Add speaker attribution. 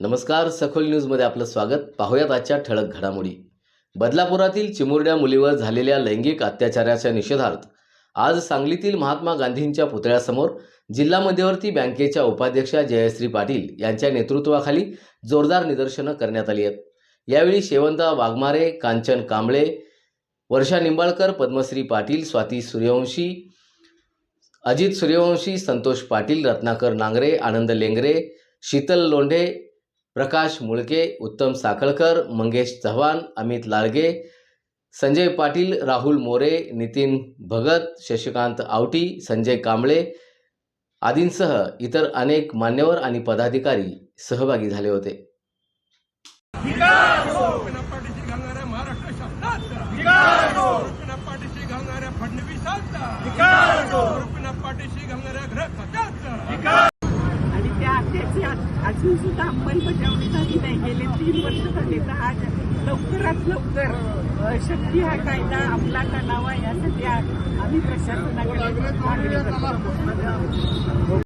Speaker 1: नमस्कार सखोल न्यूजमध्ये आपलं स्वागत. पाहूयात आजच्या ठळक घडामोडी. बदलापुरातील चिमुरड्या मुलीवर झालेल्या लैंगिक अत्याचाराच्या निषेधार्थ आज सांगलीतील महात्मा गांधींच्या पुतळ्यासमोर जिल्हा मध्यवर्ती बँकेच्या उपाध्यक्षा जयश्री पाटील यांच्या नेतृत्वाखाली जोरदार निदर्शनं करण्यात आली आहेत. यावेळी शेवंता वाघमारे कांचन कांबळे वर्षा निंबाळकर पद्मश्री पाटील स्वाती सूर्यवंशी अजित सूर्यवंशी संतोष पाटील रत्नाकर नांगरे आनंद लेंगरे शीतल लोंढे प्रकाश मुळके उत्तम साखळकर मंगेश चव्हाण अमित लाळगे संजय पाटील राहुल मोरे नितीन भगत शशिकांत आवटी संजय कांबळे आदींसह इतर अनेक मान्यवर आणि पदाधिकारी सहभागी झाले होते.
Speaker 2: अजून सुद्धा अंमलबजावणी झाली नाही गेले तीन वर्ष झाले तर आज लवकरात लवकर शक्ती हा कायदा अंमलात आणावा यासाठी आम्ही प्रशासनाकडे मागणी करतो.